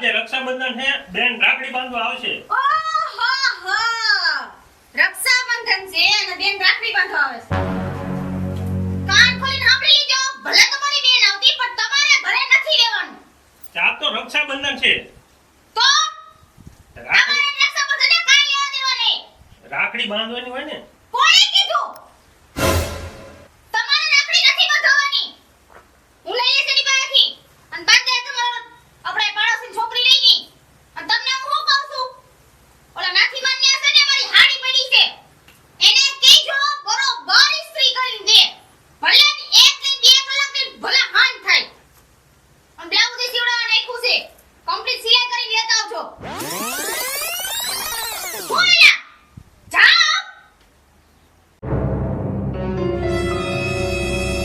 આજે રક્ષાબંધન છે. બેન રાખડી બાંધવા આવશે. ઓહો હો. રક્ષાબંધન છે અને બેન રાખડી બાંધવા આવે છે. કાન ખોલીને સાંભળી લીજો. ભલે તમારી બેન આવતી પણ તમારે ઘરે નથી રહેવાનું. ચા તો રક્ષાબંધન છે. તો? રાખડી બાંધવાની હોય ને? 줘.